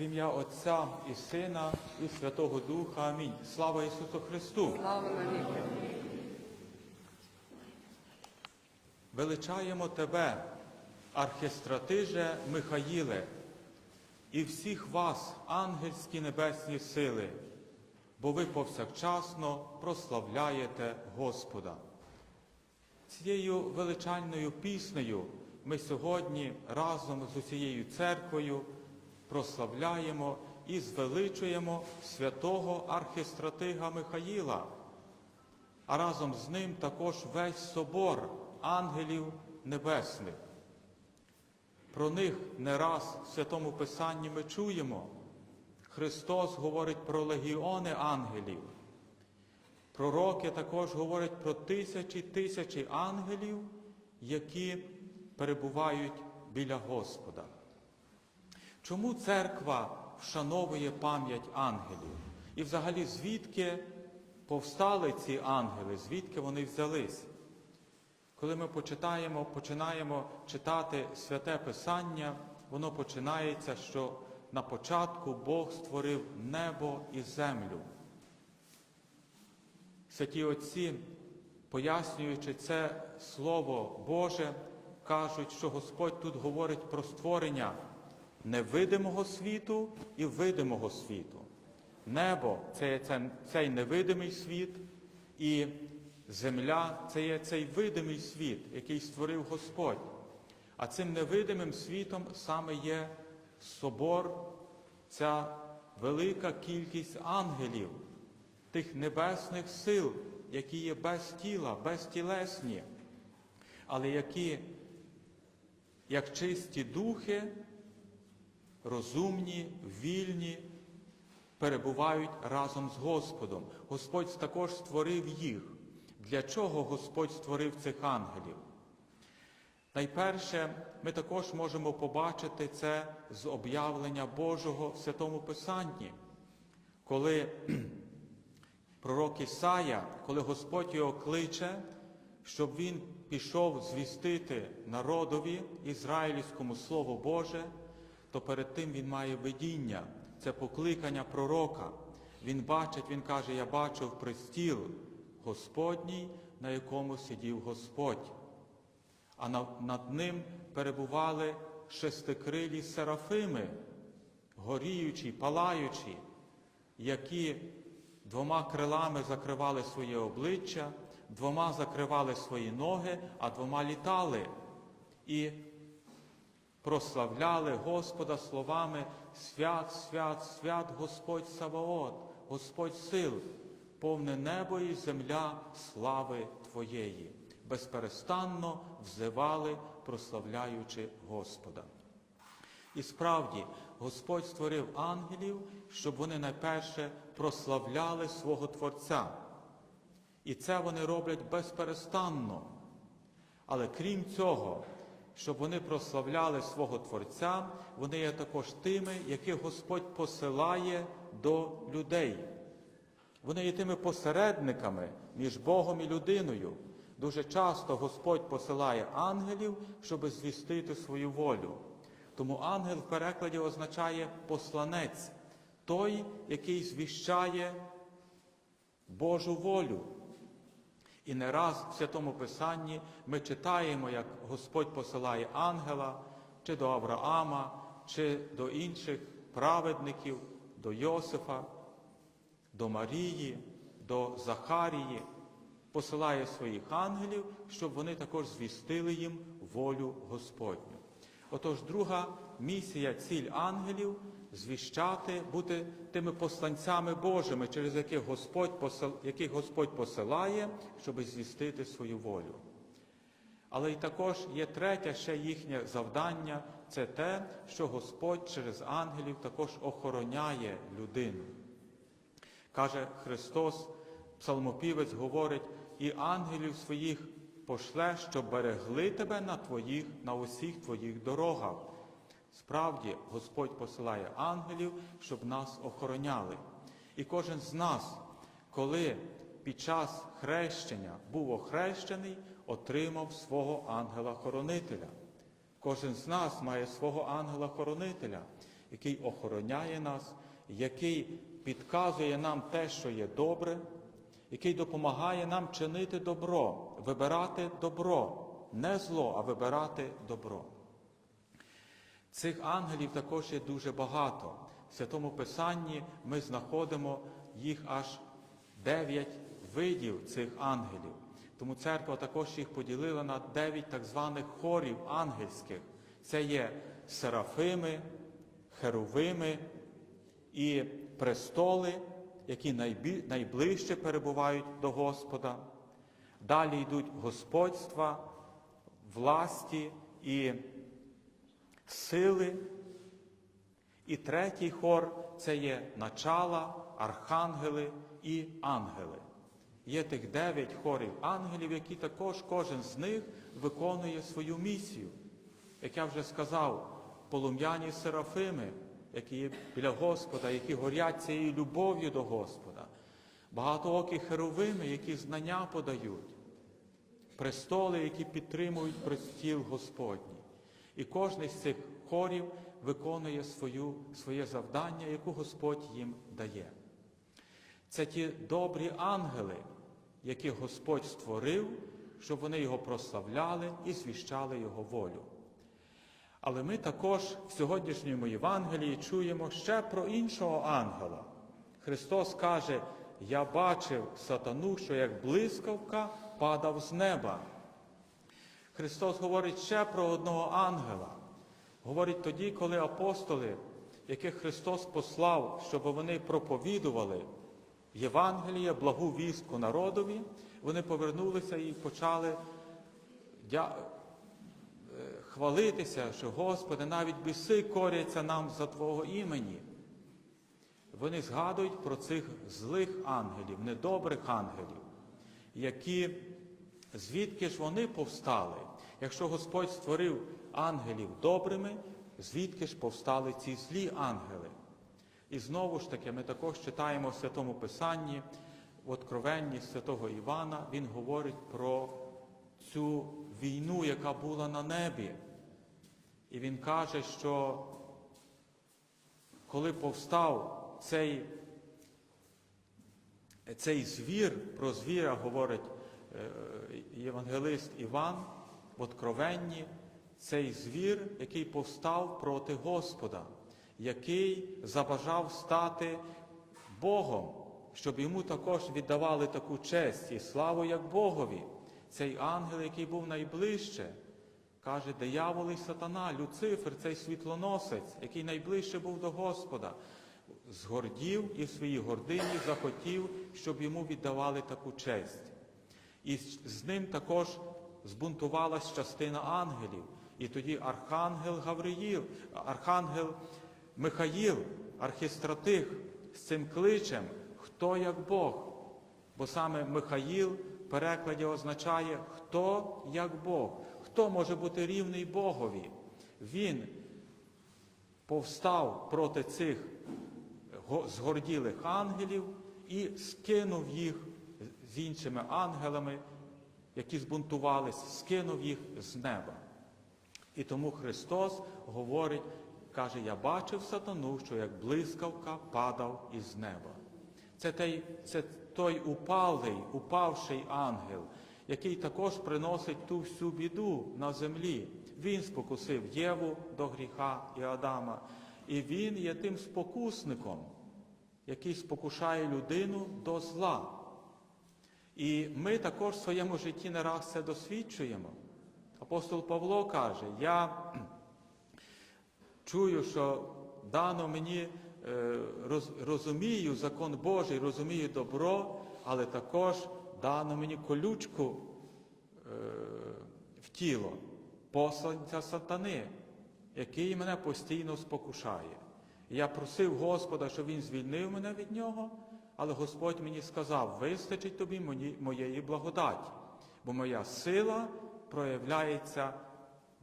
В ім'я Отця і Сина, і Святого Духа. Амінь. Слава Ісусу Христу! Слава. Величаємо Тебе, архістратиже Михаїле, і всіх вас, ангельські небесні сили, бо ви повсякчасно прославляєте Господа. Цією величальною піснею ми сьогодні разом з усією церквою прославляємо і звеличуємо святого архістратига Михаїла, а разом з ним також весь собор ангелів небесних. Про них не раз в Святому Писанні ми чуємо. Христос говорить про легіони ангелів. Пророки також говорять про тисячі тисячі ангелів, які перебувають біля Господа. Чому церква вшановує пам'ять ангелів? І взагалі звідки повстали ці ангели, звідки вони взялись? Коли ми почитаємо, починаємо читати святе Писання, воно починається, що на початку Бог створив небо і землю. Святі Отці, пояснюючи це Слово Боже, кажуть, що Господь тут говорить про створення невидимого світу і видимого світу. Небо це цей невидимий світ, і земля це є цей видимий світ, який створив Господь. А цим невидимим світом саме є собор, ця велика кількість ангелів, тих небесних сил, які є без тіла, безтілесні, але які, як чисті духи, розумні, вільні, перебувають разом з Господом. Господь також створив їх. Для чого Господь створив цих ангелів? Найперше, ми також можемо побачити це з об'явлення Божого в Святому Писанні, коли пророк Ісая, коли Господь його кличе, щоб він пішов звістити народові ізраїльському Слово Боже, то перед тим він має видіння, це покликання пророка. Він бачить, він каже, я бачив пристіл Господній, на якому сидів Господь. А над, ним перебували шестикрилі серафими, горіючі, палаючі, які двома крилами закривали своє обличчя, двома закривали свої ноги, а двома літали і прославляли Господа словами Свят, свят, свят Господь Саваот, Господь сил, повне небо і земля слави Твоєї. Безперестанно взивали, прославляючи Господа. І справді Господь створив ангелів, щоб вони найперше прославляли свого Творця. І це вони роблять безперестанно. Але крім цього, щоб вони прославляли свого Творця, вони є також тими, яких Господь посилає до людей. Вони є тими посередниками між Богом і людиною. Дуже часто Господь посилає ангелів, щоб звістити свою волю. Тому ангел в перекладі означає посланець, той, який звіщає Божу волю. І не раз в Святому Писанні ми читаємо, як Господь посилає ангела чи до Авраама, чи до інших праведників, до Йосифа, до Марії, до Захарії, посилає своїх ангелів, щоб вони також звістили їм волю Господню. Отож, друга місія, ціль ангелів звіщати, бути тими посланцями Божими, через яких Господь, посил... яких Господь посилає, щоб звістити свою волю. Але й також є третє ще їхнє завдання це те, що Господь через ангелів також охороняє людину. Каже Христос, псалмопівець говорить, і ангелів своїх пошле, щоб берегли тебе на твоїх, на усіх твоїх дорогах. Справді, Господь посилає ангелів, щоб нас охороняли. І кожен з нас, коли під час хрещення був охрещений, отримав свого ангела-хоронителя. Кожен з нас має свого ангела-хоронителя. який охороняє нас, який підказує нам те, що є добре, який допомагає нам чинити добро, вибирати добро, не зло, а вибирати добро. Цих ангелів також є дуже багато. В Святому Писанні ми знаходимо їх аж дев'ять видів цих ангелів. Тому церква також їх поділила на дев'ять так званих хорів ангельських. Це є серафими, херовими і престоли, які найближче перебувають до Господа. Далі йдуть господства, власті і сили. І третій хор це є начала, архангели і ангели. Є тих дев'ять хорів ангелів, які також кожен з них виконує свою місію. Як я вже сказав, полум'яні серафими, які є біля Господа, які горять цією любов'ю до Господа, багатоокі херовими, які знання подають, престоли, які підтримують престіл Господній. І кожен з цих хорів виконує свою, своє завдання, яку Господь їм дає. Це ті добрі ангели, яких Господь створив, щоб вони його прославляли і звіщали Його волю. Але ми також в сьогоднішньому Євангелії чуємо ще про іншого ангела. Христос каже, я бачив сатану, що як блискавка падав з неба. Христос говорить ще про одного ангела. Говорить тоді, коли апостоли, яких Христос послав, щоб вони проповідували Євангеліє, благу вістку народові, вони повернулися і почали дя- е, хвалитися, що Господи, навіть біси коряться нам за Твого імені. Вони згадують про цих злих ангелів, недобрих ангелів, які звідки ж вони повстали? Якщо Господь створив ангелів добрими, звідки ж повстали ці злі ангели? І знову ж таки, ми також читаємо в Святому Писанні, в Откровенні святого Івана, він говорить про цю війну, яка була на небі. І він каже, що коли повстав цей, цей звір, про звіра говорить е, євангелист Іван в Откровенні, цей звір, який повстав проти Господа, який забажав стати Богом, щоб йому також віддавали таку честь і славу, як Богові. Цей ангел, який був найближче, каже, диявол і сатана, Люцифер, цей світлоносець, який найближче був до Господа, згордів і в своїй гордині захотів, щоб йому віддавали таку честь. І з ним також збунтувалась частина ангелів. І тоді архангел Гавриїл, архангел Михаїл, архістратих з цим кличем, хто як Бог. Бо саме Михаїл в перекладі означає хто як Бог, хто може бути рівний Богові. Він повстав проти цих згорділих ангелів і скинув їх з іншими ангелами, які збунтувались, скинув їх з неба. І тому Христос говорить, каже, я бачив сатану, що як блискавка падав із неба. Це той, це той упалий, упавший ангел, який також приносить ту всю біду на землі. Він спокусив Єву до гріха і Адама. І він є тим спокусником, який спокушає людину до зла. І ми також в своєму житті не раз це досвідчуємо. Апостол Павло каже, я чую, що дано мені е, роз- розумію закон Божий, розумію добро, але також дано мені колючку е, в тіло, посланця сатани, який мене постійно спокушає. Я просив Господа, щоб він звільнив мене від нього, але Господь мені сказав, вистачить тобі моєї благодаті, бо моя сила проявляється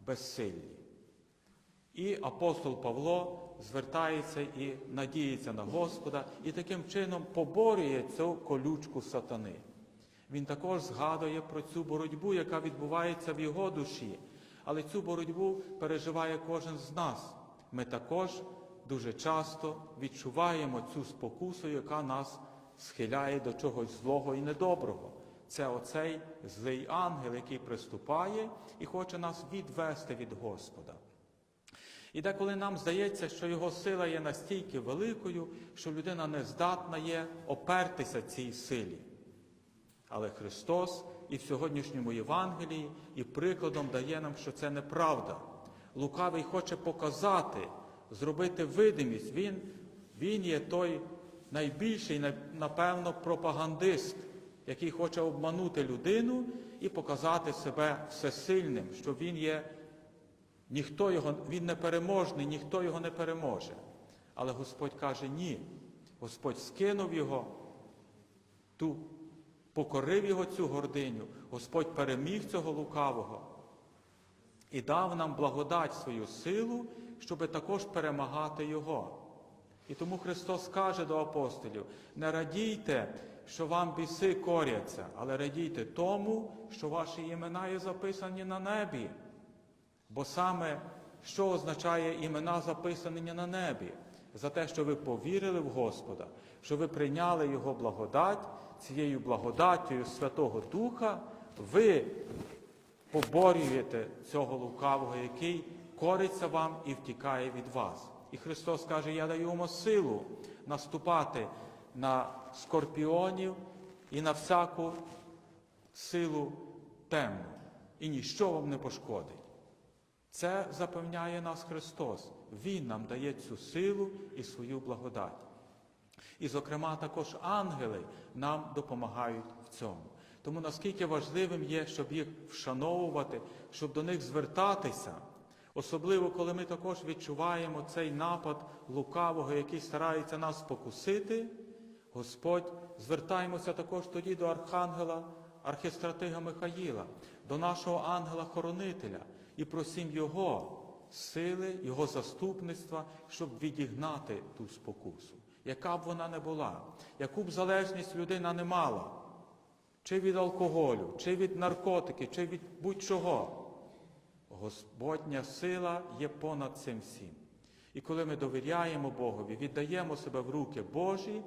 безсиллі. І апостол Павло звертається і надіється на Господа, і таким чином поборює цю колючку сатани. Він також згадує про цю боротьбу, яка відбувається в його душі. Але цю боротьбу переживає кожен з нас. Ми також дуже часто відчуваємо цю спокусу, яка нас схиляє до чогось злого і недоброго. Це оцей злий ангел, який приступає і хоче нас відвести від Господа. І деколи нам здається, що його сила є настільки великою, що людина не здатна є опертися цій силі. Але Христос і в сьогоднішньому Євангелії і прикладом дає нам, що це неправда. Лукавий хоче показати, зробити видимість. Він, він є той найбільший, напевно, пропагандист, який хоче обманути людину і показати себе всесильним, що він є ніхто його, він непереможний, ніхто його не переможе. Але Господь каже ні. Господь скинув його, ту, покорив його цю гординю, Господь переміг цього лукавого і дав нам благодать свою силу, щоб також перемагати Його. І тому Христос каже до апостолів: не радійте, що вам біси коряться, але радійте тому, що ваші імена є записані на небі. Бо саме що означає імена записані на небі? За те, що ви повірили в Господа, що ви прийняли Його благодать, цією благодаттю Святого Духа, ви поборюєте цього лукавого, який кориться вам і втікає від вас. І Христос каже, я даю йому силу наступати на скорпіонів і на всяку силу темну, і ніщо вам не пошкодить. Це запевняє нас Христос. Він нам дає цю силу і свою благодать. І, зокрема, також ангели нам допомагають в цьому. Тому наскільки важливим є, щоб їх вшановувати, щоб до них звертатися, особливо коли ми також відчуваємо цей напад лукавого, який старається нас покусити, Господь, звертаємося також тоді до архангела, архістратига Михаїла, до нашого ангела-хоронителя і просім Його сили, Його заступництва, щоб відігнати ту спокусу, яка б вона не була, яку б залежність людина не мала, чи від алкоголю, чи від наркотики, чи від будь-чого. Господня сила є понад цим всім. І коли ми довіряємо Богові, віддаємо себе в руки Божі,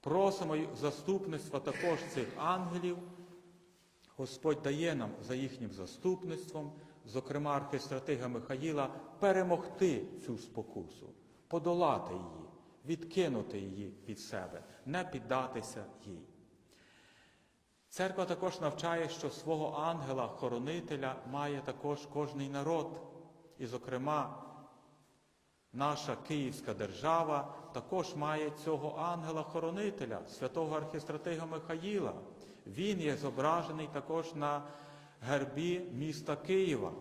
просимо заступництва також цих ангелів, Господь дає нам за їхнім заступництвом, зокрема архистратига Михаїла, перемогти цю спокусу, подолати її, відкинути її від себе, не піддатися їй. Церква також навчає, що свого ангела-хоронителя має також кожний народ. І, зокрема, наша Київська держава також має цього ангела-хоронителя, святого архістратига Михаїла. Він є зображений також на гербі міста Києва.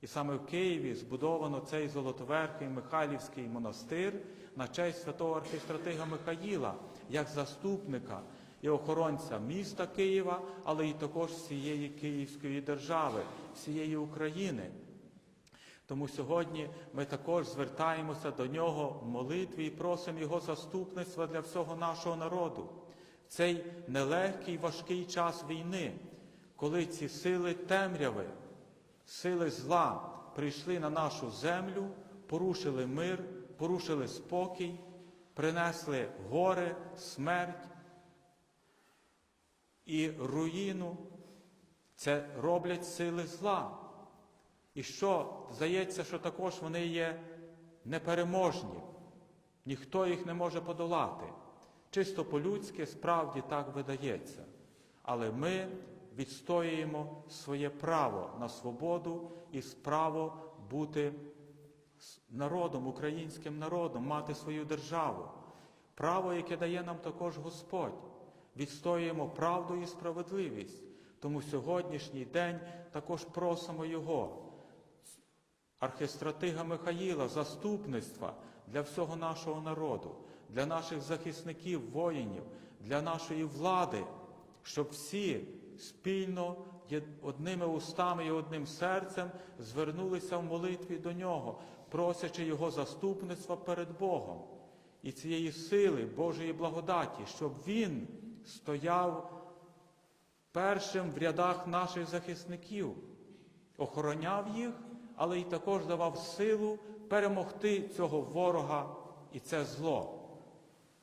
І саме в Києві збудовано цей Золотоверхий Михайлівський монастир на честь святого архістратига Михаїла як заступника і охоронця міста Києва, але і також всієї Київської держави, всієї України. Тому сьогодні ми також звертаємося до нього в молитві і просимо Його заступництва для всього нашого народу. В цей нелегкий важкий час війни, коли ці сили темряви, сили зла прийшли на нашу землю, порушили мир, порушили спокій, принесли горе, смерть і руїну. Це роблять сили зла. І що здається, що також вони є непереможні, ніхто їх не може подолати. Чисто по-людськи справді так видається. Але ми відстоюємо своє право на свободу і право бути народом, українським народом, мати свою державу. Право, яке дає нам також Господь. Відстоюємо правду і справедливість. Тому сьогоднішній день також просимо Його архистратига Михаїла, заступництва для всього нашого народу, для наших захисників, воїнів, для нашої влади, щоб всі спільно одними устами і одним серцем звернулися в молитві до нього, просячи Його заступництва перед Богом і цієї сили Божої благодаті, щоб Він стояв першим в рядах наших захисників, охороняв їх, але й також давав силу перемогти цього ворога і це зло,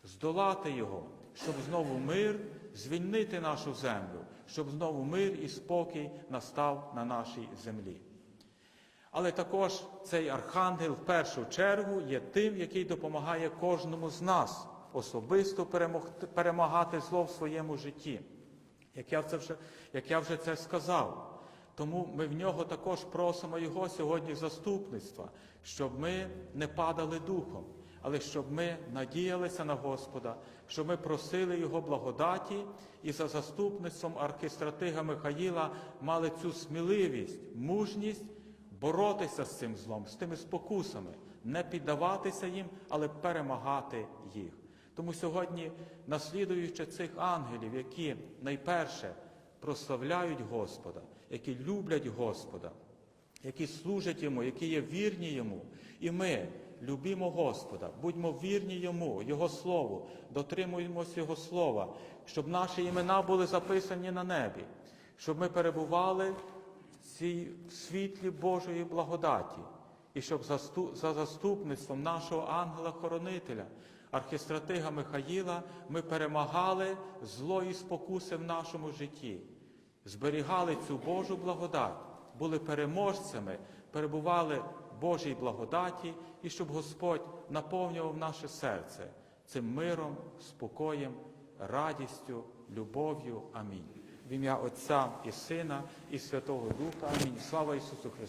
здолати його, щоб знову мир звільнити нашу землю, щоб знову мир і спокій настав на нашій землі. Але також цей архангел в першу чергу є тим, який допомагає кожному з нас особисто перемогти- перемагати зло в своєму житті. Як я, це вже, як я вже це сказав. Тому ми в нього також просимо Його сьогодні заступництва, щоб ми не падали духом, але щоб ми надіялися на Господа, щоб ми просили Його благодаті і за заступництвом архистратига Михаїла мали цю сміливість, мужність боротися з цим злом, з тими спокусами, не піддаватися їм, але перемагати їх. Тому сьогодні, наслідуючи цих ангелів, які найперше прославляють Господа, які люблять Господа, які служать йому, які є вірні йому, і ми любімо Господа, будьмо вірні йому, Його Слову, дотримуємося Його Слова, щоб наші імена були записані на небі, щоб ми перебували в цій світлі Божої благодаті, і щоб за заступництвом нашого ангела-хоронителя, архістратига Михаїла, ми перемагали зло і спокуси в нашому житті, зберігали цю Божу благодать, були переможцями, перебували в Божій благодаті, і щоб Господь наповнював наше серце цим миром, спокоєм, радістю, любов'ю. Амінь. В ім'я Отця і Сина, і Святого Духа. Амінь. Слава Ісусу Христу!